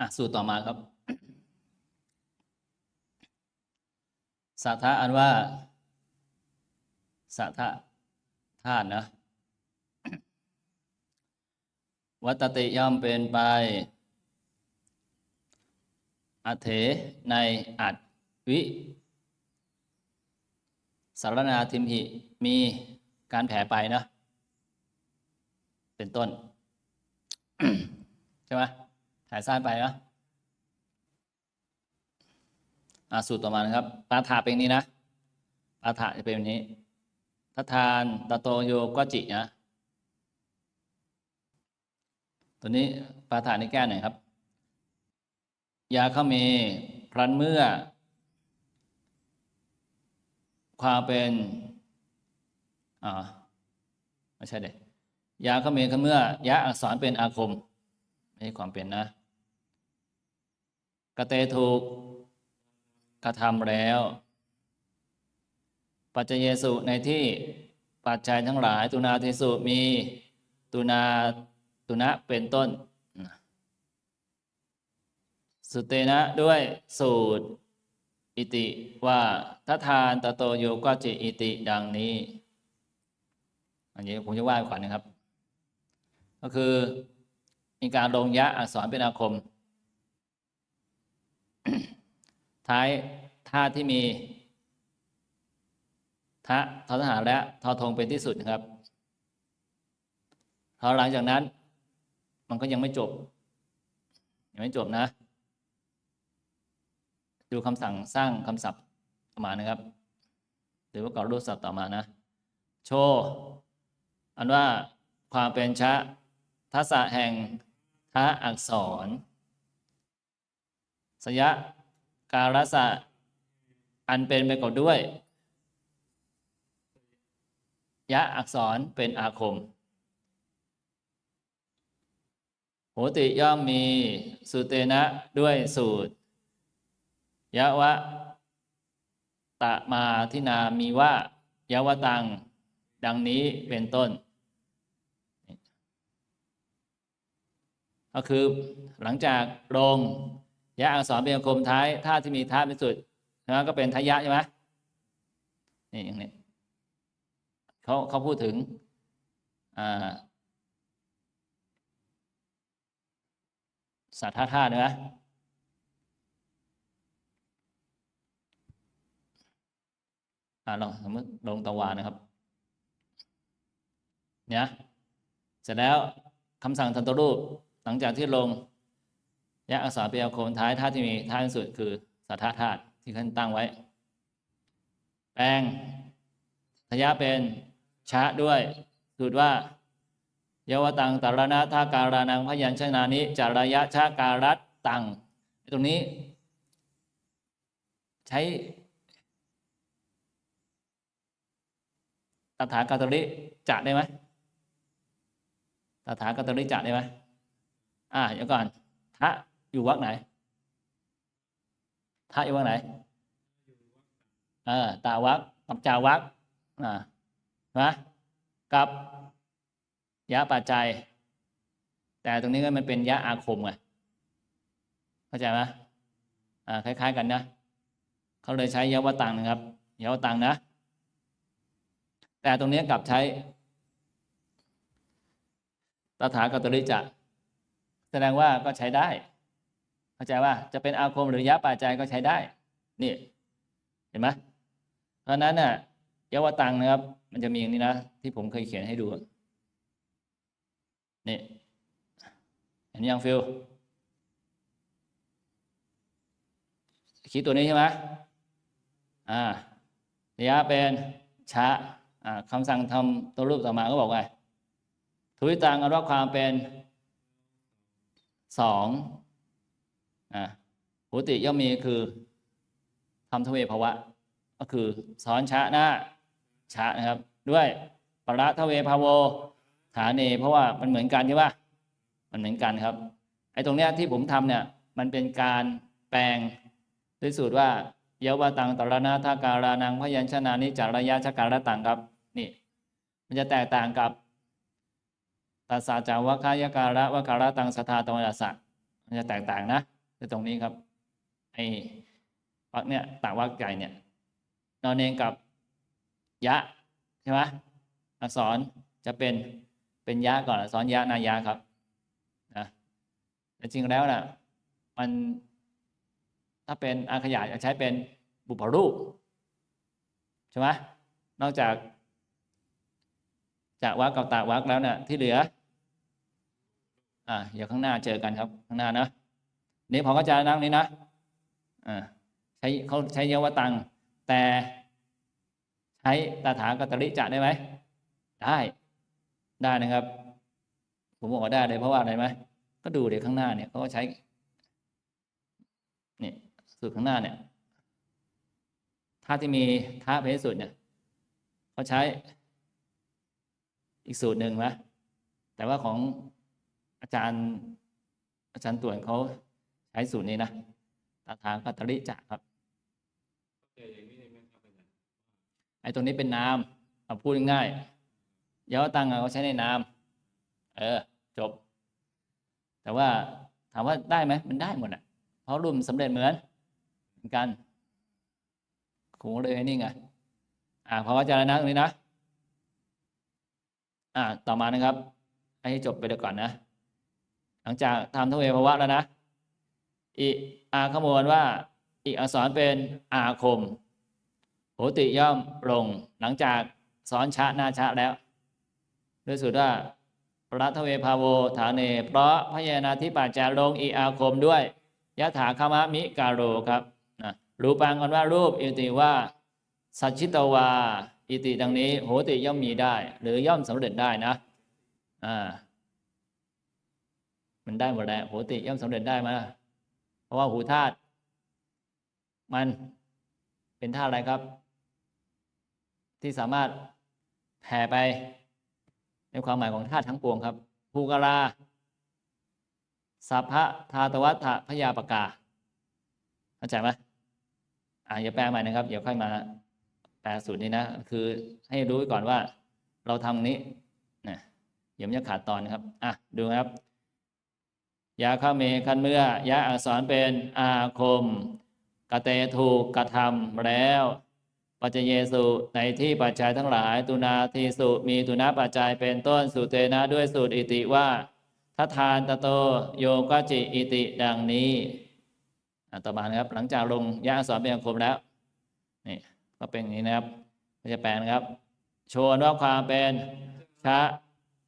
อะสูตรต่อมาครับ สัทธะอันว่า สัทธะธาตุนะ วัตติย่อมเป็นไป อัเถในอัดวิสารนาทิมหิ มีการแผ่ไปนะ เป็นต้น ใช่ไหม แผ่ซ้ายไปนะอะสูตรต่อมานะครับปาถาเป็นนี้นะปาถาจะเป็นแบบนี้ทัทานตะโตโยก็จินะตัวนี้ปาถานี่แก้หน่อยครับ ยาเข้าเมพลันเมื่อ ความเป็นอ่าไม่ใช่เด็ยาเข้าเมเมื่อยะอักษรเป็นอาคมไม่ใช่ความเป็นนะ กระเตถูกกระทำแล้ว ปัจจเยสุในที่ปัจจัยทั้งหลาย ตุนาเทสุมีตุนาตุนะเป็นต้น สุเตนะด้วยสูตร อิติว่าถ้าทานตะโตโยก็จิอิติดังนี้ อันนี้ผมจะว่าก่อนนะครับ ก็คือมีการลงยะอักษรเป็นอาคม ท้ายท่าที่มีทะทอทหารและทอทงเป็นที่สุดนะครับพอหลังจากนั้น มันก็ยังไม่จบ ยังไม่จบนะ ดูคำสั่งสร้างคำศัพท์ต่อมานะครับ หรือว่าก่อรูปศัพท์ต่อมานะ โชว์อันว่าความเป็นชะทัศะแห่งทะอักษร สยะการสะอันเป็นไปก่อนด้วย ยะอักษรเป็นอาคมโหติย่อมมีสุเตนะด้วยสูตร ยะวะ ตะมาทินามีว่ายะวะตัง ดังนี้เป็นต้น ก็คือหลังจากลง ยะอักษรเป็นคมท้ายท่าที่มีท่าเป็นสุดนะก็เป็นทายะใช่ไหมนี่อย่างนี้เขาเขาพูดถึงอ่าสัทธาธาตุนะอ่าลองสมมติลงตะวานะครับ เนี่ยเสร็จแล้วคำสั่งทันตรูปหลังจากที่ลง ยะอักษรเปียโคมท้ายท่าที่มีท่าที่สุดคือสัทธาธาตุที่ขึ้นตั้งไว้ แปลงทยะเป็นชะด้วยสูตรว่าเยาวตังตารณะท่าการานังพยัญชนะนิจารยะชาการัตตังตรงนี้ ใช้ตถาคตริจะได้ไหมตถาคตริจะได้ไหมอ่าเดี๋ยวก่อนทะ อยู่วรรคไหนทะอยู่วรรคไหนเออตาวรรคกับจาวรรคอ่านะกับยะปัจจัย แต่ตรงนี้ก็มันเป็นยะอาคมไงเข้าใจไหมอ่าคล้าย ๆ กันนะเขาเลยใช้ยะวตังนะครับยะวตังนะ แต่ตรงนี้กลับใช้ตถาคตริจะแสดงว่าก็ใช้ได้ เข้าใจว่าจะเป็นอาคมหรือยะปัจจัยก็ใช้ได้ นี่ เห็นไหมเพราะนั้นน่ะยะวตังนะครับ มันจะมีอย่างนี้นะ ที่ผมเคยเขียนให้ดู นี่เห็นยังฟิลคิดตัวนี้ใช่ไหมอ่าระยะเป็นชะอ่าคำสั่งทำตัวรูปต่อมาก็บอกว่าทุยตังอันว่าความเป็นสอง อ่าหุติย่อมมีคือทำทเวภาวะ ก็คือสอนชะหน้าชะนะครับ ด้วยปรัทเวภาโวฐานเน เพราะว่ามันเหมือนกันใช่ปะมันเหมือนกันครับไอ้ตรงเนี้ยที่ผมทำเนี่ย มันเป็นการแปลงด้วยสูตรว่าเยาวาตังตรณะทาการานังพยัญชนะนิจารยะชะการะตังครับ นี่ มันจะแตกต่างกับตัสสะจาวะคายการะวะการะตังสทาตวัสสะมันจะแตกต่างนะ คือตรงนี้ครับไอ้วักเนี่ยต่างวักใหญ่เนี่ยนอนเองกับยะใช่ไหมอักษรจะเป็นเป็นยะก่อนอักษรยะนายะครับนะแต่จริงแล้วนะมันถ้าเป็นอาขยายจะใช้เป็นบุพรูปใช่ไหมนอกจาก จากวักกับตาวักแล้วเนี่ยที่เหลือ อ่าเดี๋ยวข้างหน้าเจอกันครับ ข้างหน้านะ นี่พอเข้าใจนั่งนี้นะอ่าใช้เขาใช้เยาวตัง แต่ใช้ตาถากตริจะได้ไหมได้ ได้นะครับ ผมบอกว่าได้เลยเพราะว่าอะไรไหมก็ดูเดี๋ยวข้างหน้าเนี่ยเขาก็ใช้เนี่ยสูตรข้างหน้าเนี่ยท่าที่มีท่าเพศสุดเนี่ยเขาใช้อีกสูตรหนึ่งนะแต่ว่าของอาจารย์อาจารย์ต่วนเขา ใช้สูตรนี้นะตาทางกัตริจะครับไอ้ตรงนี้เป็นนามเอาพูดง่ายๆยาวตังเขาใช้ในนาม เออ จบ แต่ว่าถามว่าได้ไหมมันได้หมดอะ เพราะรุ่มสำเร็จเหมือนเหมือนกันคงเลยนี่ไง อ่าพอเข้าใจแล้วนะตรงนี้นะ อ่า ต่อมานะครับ ให้จบไปเดี๋ยวก่อนนะ หลังจากทำทเวภาวะแล้วนะ อีอาขมวลว่า อีกอักษรเป็นอาคมโหติย่อมลง หลังจากสอนชะนาชะแล้วด้วยสุดว่ารัตเวภาโวฐานเน เพราะพยานาธิปัจจาลงอีอาคมด้วยยะถาคามะมิกาโรครับนะรูปังกันว่ารูปอิติว่า สัจชิตวา อิติดังนี้ โหติย่อมมีได้ หรือย่อมสำเร็จได้นะอ่ามันได้หมดแหละโหติย่อมสำเร็จได้มา เพราะว่าหูธาตุมันเป็นธาตุอะไรครับ ที่สามารถแผ่ไป ในความหมายของธาตุทั้งปวงครับภูกราสัพพะทาตวัฏพยาปกาเข้าใจไหมอ่าอย่าแปลใหม่นะครับ เดี๋ยวค่อยมาแปลสูตรนี้นะ คือให้รู้ไว้ก่อนว่าเราทำนี้นะเดี๋ยวมันจะขาดตอนนะครับ อะ ดูครับ ยาข้าเมคันเมื่อยาอักษรเป็นอาคมกเตถูกกระทำแล้ว ปัจเจเยสุในที่ปัจจัยทั้งหลาย ตุนาทีสุมีตุนาปัจจัยเป็นต้นสุเตนะด้วยสูตรอิติว่าทัทานตะโตโยกจิอิติดังนี้อะต่อมานะครับ หลังจากลงยาอักษรเป็นอาคมแล้วนี่ก็เป็นอย่างนี้นะครับก็จะแปลนะครับ โชว์ว่าความเป็นชะ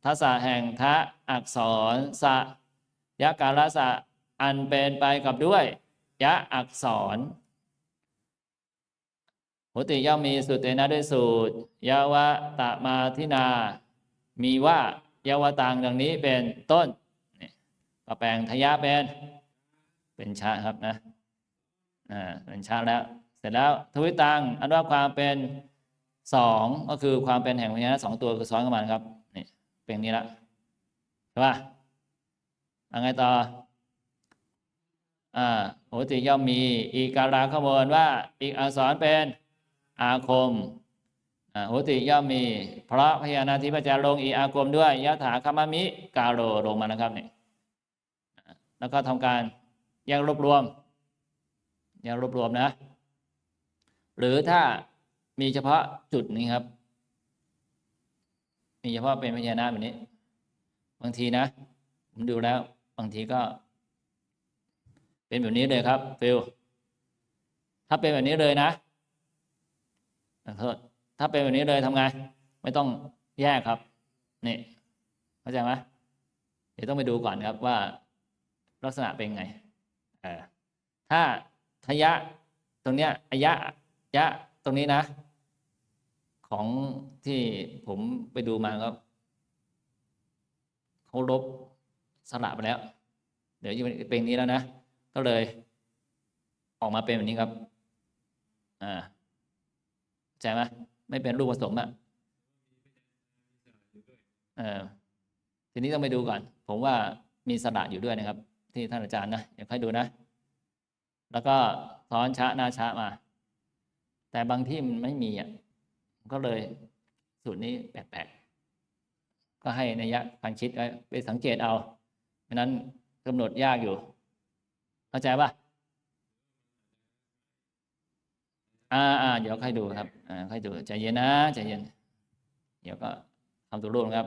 ทัศะแห่งทะอักษรสะ ยะการสะอันเป็นไปกับด้วยยะอักษรโหติย่อมมีสุเตนะด้วยสูตรยาวะตะมาทินา มีว่ายาวตังดังนี้เป็นต้นนี่ก็แปลงทยะเป็นเป็นชาครับนะอ่าเป็นชาแล้ว เสร็จแล้วทวิตังอันว่าความเป็นสองก็คือความเป็นแห่งพญานาคสองตัวคือซ้อนกันมาครับนี่เป็นนี้ละใช่ปะ ยังไงต่ออ่าโหติย่อมมีอีการาขบวนว่าอีกอักษรเป็นอาคมอ่าโหติย่อมมี เพราะพญานาธิปจาลงอีอาคมด้วยยะถาคามมิกาโรลงมานะครับนี่อ่าแล้วก็ทำการแยกรวบรวมแยกรวบรวมนะ หรือถ้ามีเฉพาะจุดนี้ครับ มีเฉพาะเป็นพญานาคแบบนี้ บางทีนะ ผมดูแล้ว บางทีก็ เป็นแบบนี้เลยครับฟิลถ้าเป็นแบบนี้เลยนะโทษถ้าเป็นแบบนี้เลยทำไง ไม่ต้องแยกครับ นี่เข้าใจไหมเดี๋ยวต้องไปดูก่อนครับว่าลักษณะเป็นไงเออถ้าทยะตรงเนี้ยอายะยะตรงนี้นะ ของที่ผมไปดูมาก็เขาลบ สละไปแล้ว เดี๋ยวจะเป็นนี้แล้วนะ ก็เลย ออกมาเป็นแบบนี้ครับ อ่าใจไหมไม่เป็นรูปผสมอะเออทีนี้ต้องไปดูก่อน ผมว่ามีสระอยู่ด้วยนะครับ ที่ท่านอาจารย์นะเดี๋ยวค่อยดูนะ แล้วก็ซ้อนชะหน้าชะมา แต่บางที่มันไม่มีอะก็เลยสูตรนี้แปลกๆก็ให้นัยยะพันชิดไว้ไปสังเกตเอา เพราะนั้นกำหนดยากอยู่ เข้าใจป่ะอ่าอ่าเดี๋ยวค่อยดูครับ อ่าค่อยดูใจเย็นนะใจเย็น เดี๋ยวก็ทำตัวรูปครับ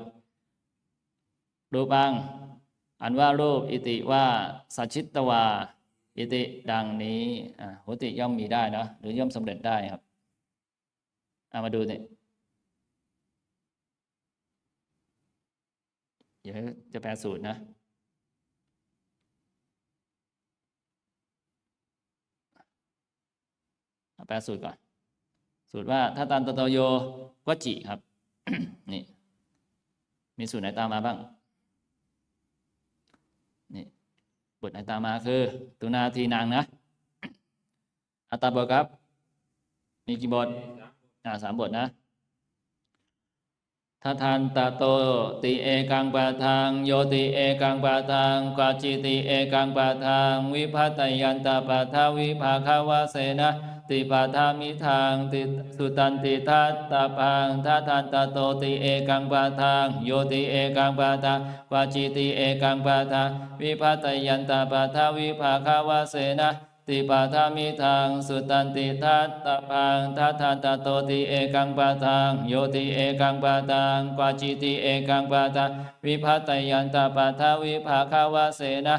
รูปบัง อันว่ารูปอิติว่าสัจชิตตวา อิติดังนี้อ่าโหติย่อมมีได้นะหรือย่อมสำเร็จได้ครับอามาดูสิเดี๋ยวจะแปลสูตรนะ แปลสูตรก่อน สูตรว่าถ้าตันตโตโยก็จิครับ นี่ มีสูตรไหนตามมาบ้าง นี่บทไหนตามมาคือ ตุนาทีนางนะ อัตตาบทครับ มีกี่บท อ่าสามบทนะทัทานตาโตติเอกังปะทังโยติเอกังปะทังกวาจิติเอกังปะทังวิภัตยันตาปะทาวิภาคาวาเสนะ ติปาทามิทางติสุตันติทัตตาพังทัทันตโตติเอกังปะทังโยติเอกังปะทังวาจิติเอกังปะทังวิภัตยันตปะทาวิภาคาวาเสนะติปาทามิทางสุตันติทัตตาพังทัทันตโตติเอกังปะทังโยติเอกังปะทังวาจิติเอกังปะทังวิภัตยันตปะทาวิภาคาวาเสนะ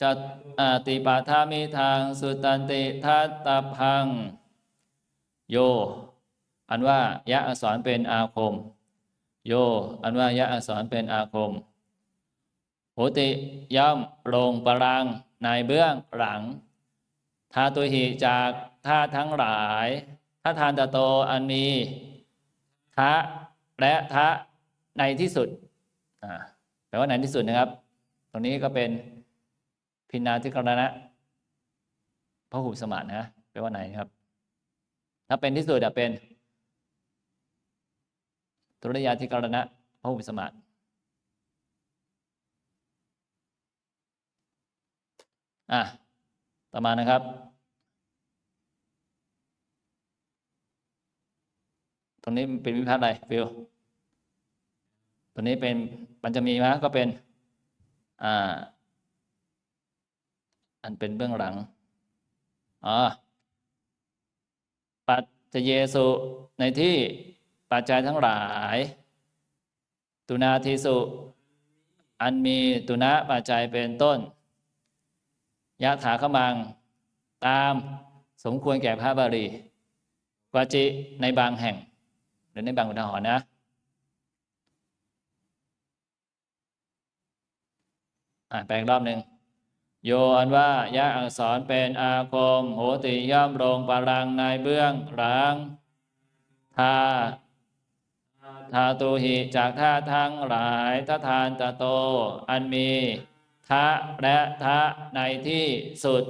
จัต อาติปาทามิทางสุตันติทัตตพัง โย อันว่ายะอักษรเป็นอาคม โย อันว่ายะอักษรเป็นอาคมโหติย่อมลงปรางในเบื้องหลังทาตุหิจากท่าทั้งหลายถ้าทานตะโตอันมีทะและทะในที่สุดอ่าแปลว่าในที่สุดนะครับ ตรงนี้ก็เป็น พินาธิกรณะพระหุสมานะแปลว่าไหนครับ ถ้าเป็นที่สุดจะเป็นตุริยาธิกรณะพระหุสมาตอะต่อมานะครับ ตรงนี้เป็นวิพัฒน์อะไรฟิลตัวนี้เป็นปัญจมีมะก็เป็น อ่า อันเป็นเบื้องหลังอ๋อปัจจเยสุในที่ปัจจัยทั้งหลาย ตุนาทีสุ อันมีตุนะปัจจัยเป็นต้นยะถาขมัง ตามสมควรแก่พระบาลีกวาจิในบางแห่ง หรือในบางอุทหรณ์นะ อ่านแปลงรอบหนึ่ง โยอันว่ายะอักษรเป็นอาคม โหติย่อมลงปรังในเบื้องหลังทาทาตุหิจากท่าทั้งหลายททานตะโต อันมีทะและทะในที่สุด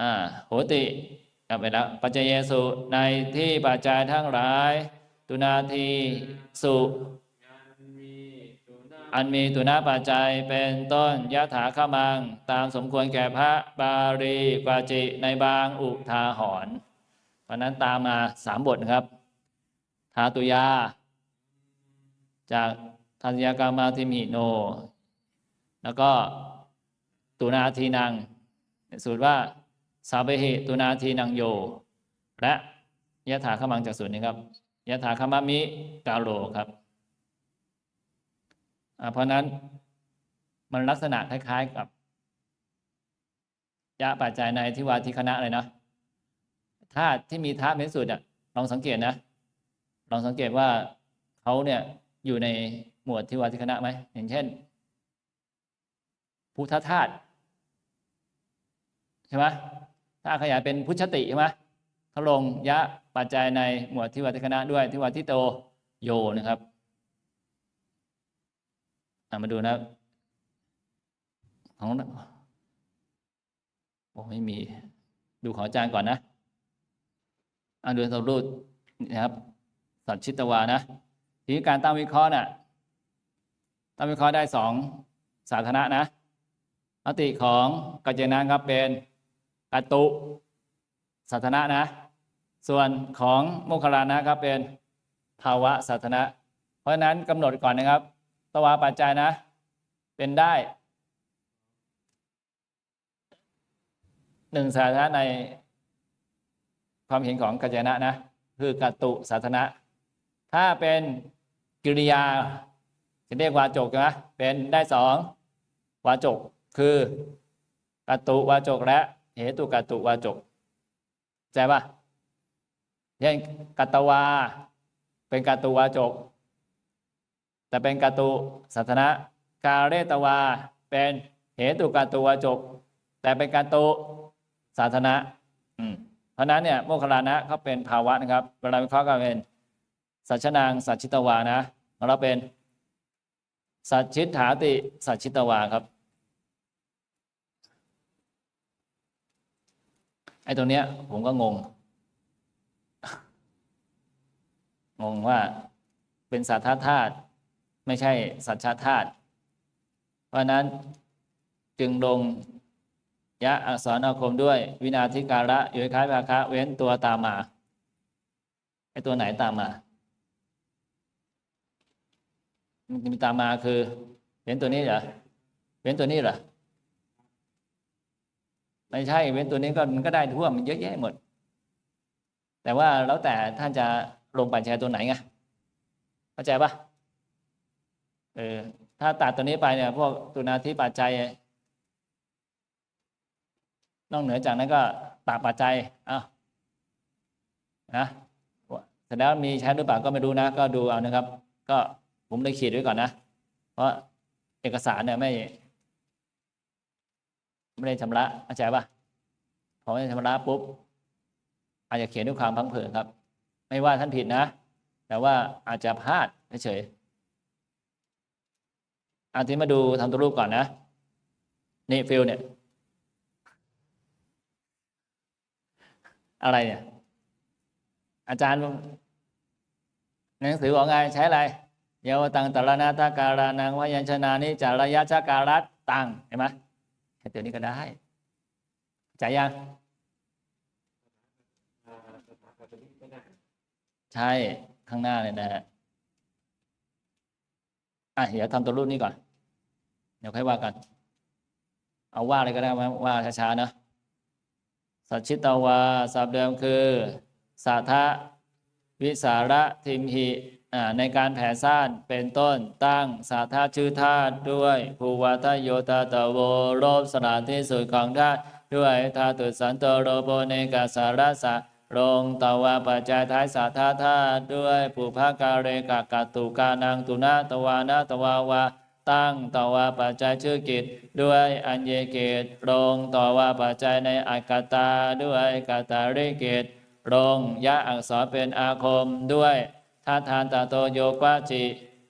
อ่าโหติกลับไปแล้วปัจเจเยสุในที่ปัจจัยทั้งหลาย ตุนาทีสุ อันมีตุนาปัจจัยเป็นต้นยะถาขมัง ตามสมควรแก่พระบาลีกวาจิในบางอุทาหรณ์เพราะนั้นตามมาสามบทนะครับทาตุยา จากทันยากามาทิมิโน แล้วก็ตุนาทีนังสูตรว่าสาเบหิตุนาทีนังโย และยะถาขมังจากสูตรนี้ครับยะถาขมามิกาโลครับ เพราะนั้นมันลักษณะคล้ายๆกับยะปัจจัยในที่วาทิคณะเลยนะธาตุที่มีธาตุเป็นสุดอะลองสังเกตนะ ลองสังเกตว่าเขาเนี่ยอยู่ในหมวดที่วาทิคณะไหมอย่างเช่นพุทธธาตุใช่ไหมถ้าขยายเป็นพุทธติใช่ไหมเขาลงยะปัจจัยในหมวดที่วาทิคณะด้วยที่วาทิโตโยนะครับ มาดูนะของโอ้ไม่มี ดูของอาจารย์ก่อนนะอ่าดูสรุปนะครับสัตชิตวานะ ทีนี้การตั้งวิเคราะห์น่ะตั้งวิเคราะห์ได้สองสาธารณะนะมติของกัจเจนะครับเป็นกัตุสาธารณะนะ ส่วนของโมคคลานะครับเป็นภาวะสาธารณะ เพราะฉะนั้นกำหนดก่อนนะครับ ตวาปัจจัยนะ เป็นได้หนึ่งสาธารณะในความเห็นของกัจจนะนะ คือกัตตุสาธารณะ ถ้าเป็นกิริยาจะเรียกวาจกใช่ไหมเป็นได้สองวาจก คือกัตุวาจกและเหตุกัตุวาจกใจปะเช่นกัตตวา เป็นกัตตุวาจก แต่เป็นกัตตุสัทนะกาเรตวา เป็นเหตุกัตตุวาจกแต่เป็นกัตตุสาธนะอืมเพราะนั้นเนี่ยโมคคลานะเขาเป็นภาวะนะครับเวลาวิเคราะห์ก็เป็นสัชนางสัจชิตวานะของเราเป็นสัจชิตถาติสัจชิตวาครับไอ้ตรงเนี้ย ผมก็งง งงว่าเป็นสัทธาธาตุ ไม่ใช่สัจชาธาตุเพราะนั้นจึงลงยะอักษรอาคมด้วย วินาธิการะอยู่คล้ายภาคะเว้นตัวตามมาไอตัวไหนตามมามันมีตามมาคือ เว้นตัวนี้เหรอเว้นตัวนี้เหรอไม่ใช่ เว้นตัวนี้ก็มันก็ได้ทั่วมันเยอะแยะหมด แต่ว่าแล้วแต่ท่านจะลงปัญชัยตัวไหนไงเข้าใจปะ เออถ้าตัดตัวนี้ไปเนี่ย พวกตุนาทิปัจจัย นอกเหนือจากนั้นก็ตาปัจจัยอ้าวนะเสร็จแล้วมีใช้หรือเปล่าก็ไม่รู้นะ ก็ดูเอานะครับ ก็ผมเลยขีดไว้ก่อนนะ เพราะเอกสารเนี่ยไม่ ไม่ได้ชำระเข้าใจป่ะพอไม่ได้ชำระปุ๊บอาจจะเขียนด้วยความพังเผินครับ ไม่ว่าท่านผิดนะ แต่ว่าอาจจะพลาดเฉย อาทีมาดูทำตัวรูปก่อนนะ นี่ฟิลเนี่ย อะไรเนี่ย อาจารย์หนังสือบอกไงใช้อะไรเยาวตังตรณาตาการานังวายัญชนานิจารยะชาการัตตังเห็นไหมแค่ตัวนี้ก็ได้ใจยังใช่ ข้างหน้าเนี่ยนะฮะอะเดี๋ยวทำตัวรูปนี้ก่อน ดี๋ยวค่อยว่ากัน เอาว่าอะไรก็ได้ว่าช้าๆนะสัจชิตวาสับเดิมคือ สาทะวิสาระทิมหิในการแผ่ซ่านเป็นต้นตั้งสาธาชื่อธาตุด้วยภูวาทโยตาตโวโรบสถานที่สุดของธาตุด้วยธาตุสันโตโรโบเนกาสารสะลงตวาปัจจัยท้ายสาธาธาตุด้วยภูภาการเรกากตุกานังตุนาตวานาตวาวา ตั้งต่อว่าปัจจัยชื่อกิจด้วยอัญเยกิจลงต่อว่าปัจจัยในอากาตาด้วยกาตาริกิจลงยะอักษรเป็นอาคมด้วยทาทานตาโตโยกวาจิ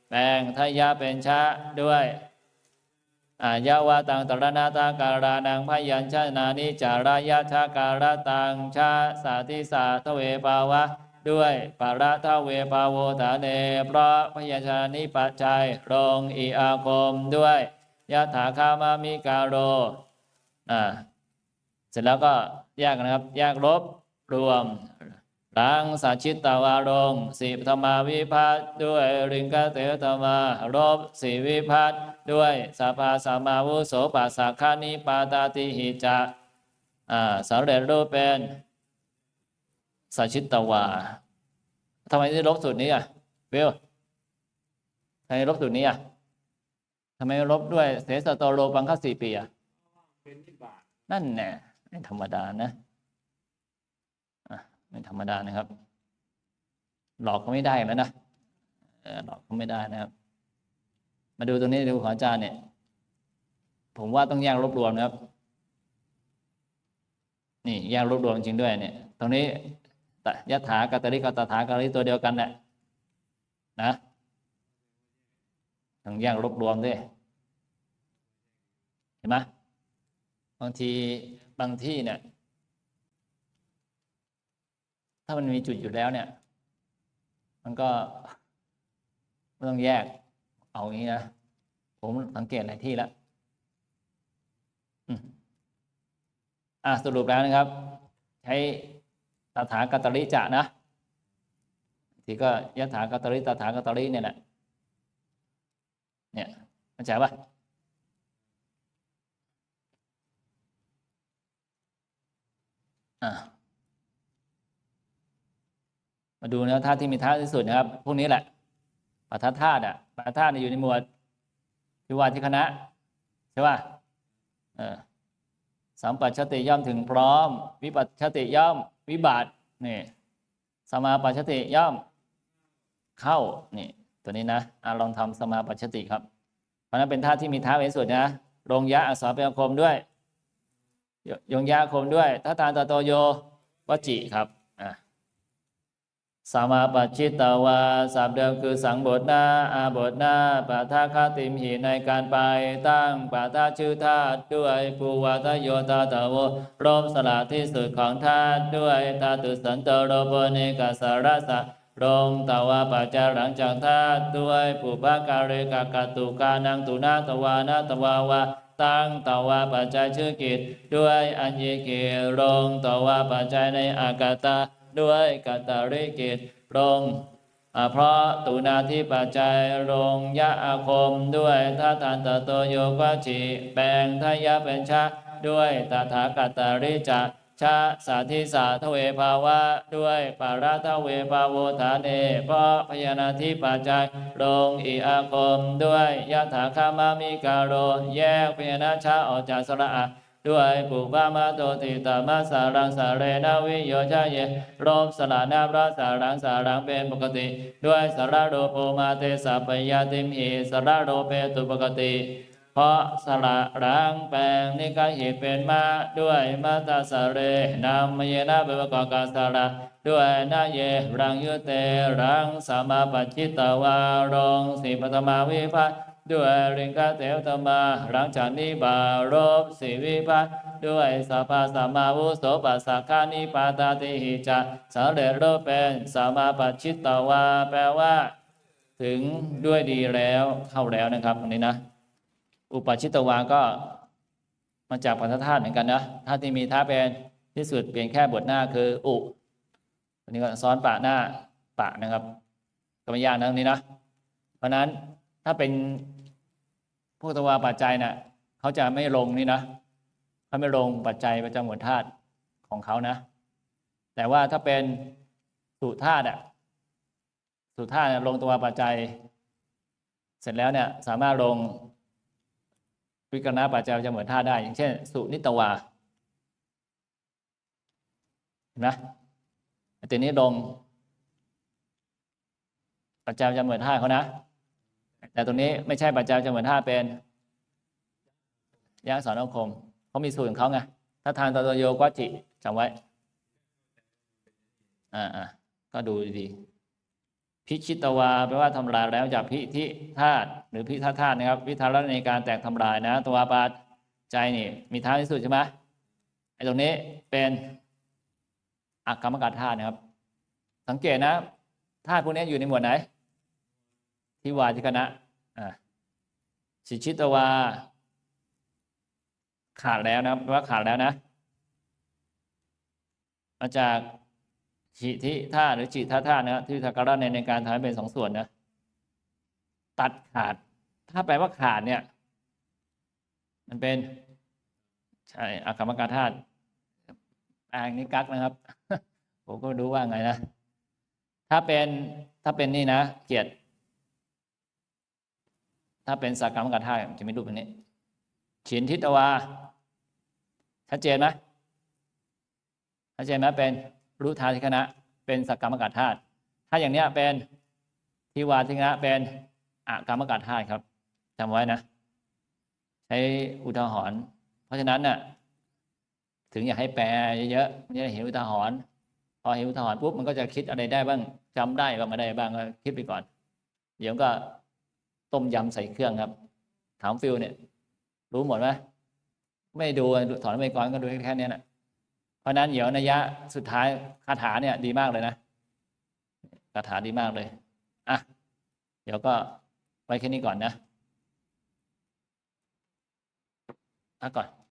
แปลงทยาเป็นชะด้วยอายาวาตังตรณาตาการานังพยัญชนะนิจารายาชาการตังชาสาธิสาทเวปาวะ ด้วยปาระทาเวปาโวตาเนเพราะพยัญชนะนิปัจจัยลงอีอาคมด้วยยะถาคามามิกาโรอ่าเสร็จแล้วก็แยกนะครับแยกลบรวมลังสัชิตตาวารงสิธรรมาวิพัตด้วยริงกเตธรรมารบสีวิพัตด้วยสัพพาสมาวุโสปัสสะคานิปาตาติหิจะอ่าสำเร็จรูปเป็น สัชิตตวาทำไมที่ลบสูตรนี้อะเบลทำไมลบสูตรนี้อะทำไมลบด้วยเสสตโรปังคสีปีอะนั่นแน่ไม่ธรรมดานะไม่ธรรมดานะครับ หลอกก็ไม่ได้แล้วนะหลอกก็ไม่ได้นะครับ มาดูตรงนี้ดูของอาจารย์เนี่ย ผมว่าต้องแยกรวบรวมนะครับ นี่แยกรวบรวมจริงด้วยเนี่ย ตรงนี้ ตยถากัตริกตถากัตริตัวเดียวกันแหละนะต้งแยกรวบรวมด้วยเห็นไหมบางทีบางที่เนี่ย ถ้ามันมีจุดอยู่แล้วเนี่ย มันก็ไม่ต้องแยก เอาอย่างนี้นะผมสังเกตหลายที่แล้วอะสรุปแล้วนะครับ ใช้ ตถาคตริจะนะทีก็ยถากตริตถากตริเนี่ยแหละเนี่ยเข้าใจปะอะมาดูนะธาตุที่มีธาตุที่สุดนะครับ พวกนี้แหละปัทธาตุอะปัทธาตุเนี่ยอยู่ในหมวดพิวาทิคณะใช่ป่ะสัมปัชติย่อมถึงพร้อม วิปัชติย่อม วิบัตินี่สมาปัชติย่อมเข้านี่ตัวนี้นะอลองทำสมาปัชติครับ เพราะนั้นเป็นท่าที่มีท้าเป็นสุดนะรงยะอักษรเป็นอาคมด้วย ยงยาคมด้วยถ้าทานตโตโย วจิครับ สามาปัจจิตตวาสับเดิมคือสังบทนาอาบทนาปะทาคาติมหีในการไปตั้งปะทาชื่อธาตุด้วยภูวาทโยตาตะโวรบสละที่สุดของธาตุด้วยตาตุสันตโรโปเนกัสารสะรงตวาปัจจาหลังจากธาตุด้วยปุปะการิกากตุกานังตุนาตวานาตวาวาตั้งตว่าปัจจัยชื่อกิจด้วยอัญญิกิรงตว่าปัจจัยในอากาตา ด้วยกัตตาริกิจรงเพราะตุนาที่ปัจจัยรงยะอาคมด้วยท่าทานตโตโยกวจิแบ่งทายะเป็นชาด้วยตถากัตตาริจะชาสาธิสาทเวภาวะด้วยปาราทเวภาโวฐานเนเพราะพยานาที่ปัจจัยลงอีอาคมด้วยยะถาคามามิการโร แยกพยานาชาออกจากสระอะ ด้วยปุบามาโตติตามาสารังสาเรนาวิโยชาเยรบสลานาพระสารังสารังเป็นปกติ ด้วยสาระโรโปมาเตสัพยาติมหิสระโรเปตุปกติเพราะสละรังแปลงนิกายเหตุเป็นมาด้วยมาตาสาเรนามเยนะเป็นประกอบการสาระด้วยนาเยรังยุเตรังสามาปัจจิตตวารองสีปฐมาวิภัต ด้วยริงกาเตวตมารังจากนิบารบสีวิภัตด้วยสัพพะสัมมาวุโสปัสสะคานิปาตาติหิจะสาเรโรเป็นสามาปัจจิตตวาแปลว่า ถึงด้วยดีแล้วเข้าแล้วนะครับตรงนี้นะ อุปชิตวาก็มาจากปัทธาตุเหมือนกันนะธาตุที่มีท่าเป็นที่สุดเปลี่ยนแค่บทหน้าคืออุอันนี้ก็ซ้อนปะหน้าปะนะครับก็ไม่ยากนะตรงนี้นะ เพราะนั้น ถ้าเป็นพวกตวาปัจจัยนะ่ะเขาจะไม่ลงนี่นะเขาไม่ลงปัจจัยประจำหมวดธาตุของเขานะ แต่ว่าถ้าเป็นสุธาตุอะสุธาตุลงตัวปัจจัย เสร็จแล้วเนี่ย สามารถลงวิกรณปัจจัยจะเหมือนท่าได้ อย่างเช่น สุนิตวาเห็นไหมตัวนี้ลงปัจจัยจะเหมือนท่าเขานะ แต่ตรงนี้ไม่ใช่ปัจจัยจะเหมือนท่าเป็นยะสอนอคมเขามีสูตรของเขาไงถ้าทานตโตโยกวจิจำไว้ อ่าอ่าก็ดูดีพิชิตวาแปลว่าทำลายแล้วจากพิทิธาตุหรือพิทัธาตุนะครับ วิธารในการแตกทำลายนะ ตัวปาใจนี่ มีธาที่สุดใช่ไหมไอ้ตรงนี้เป็นอักกรรมกัตธาตุนะครับ สังเกตนะธาตุพวกนี้อยู่ในหมวดไหน ที่วาทิคณะ สิชิตวา ขาดแล้วนะว่าขาดแล้วนะ มาจากจิทิท่าหรือจิท่าท่านะที่ทักกระในในการทำให้เป็นสองส่วนนะ ตัดขาด ถ้าแปลว่าขาดเนี่ย มันเป็น ใช่อากรรมการธาตุแปลงนี้กักนะครับ ผมก็ไม่รู้ว่าไงนะ ถ้าเป็นถ้าเป็นนี่นะ เกียรติ ถ้าเป็นสากรรมการธาจะไม่รูปแบบนี้ ฉินทิตวาชัดเจนไหมชัดเจนไหมเป็นรู้ทาธิคณะ เป็นสักกรรมกัตธาตุถ้าอย่างเนี้ยเป็นทิวาทิคณะเป็นอากรรมกัตธาตุครับจำไว้นะ ใช้อุทาหรณ์เพราะฉะนั้นน่ะ ถึงอยากให้แปลเยอะๆมันจะได้เห็นอุทาหรณ์พอเห็นอุทาหรณ์ปุ๊บมันก็จะคิดอะไรได้บ้างจำได้บ้างไม่ได้บ้างก็คิดไปก่อน เดี๋ยวก็ ต้มยำใส่เครื่องครับ ถามฟิลเนี่ย รู้หมดไหมไม่ดูถอนไปก่อนก็ดูแค่นี้นะเพราะนั้นเดี๋ยวนัยยะสุดท้ายคาถาเนี่ยดีมากเลยนะคาถาดีมากเลยอะเดี๋ยวก็ไว้แค่นี้ก่อนนะพักก่อน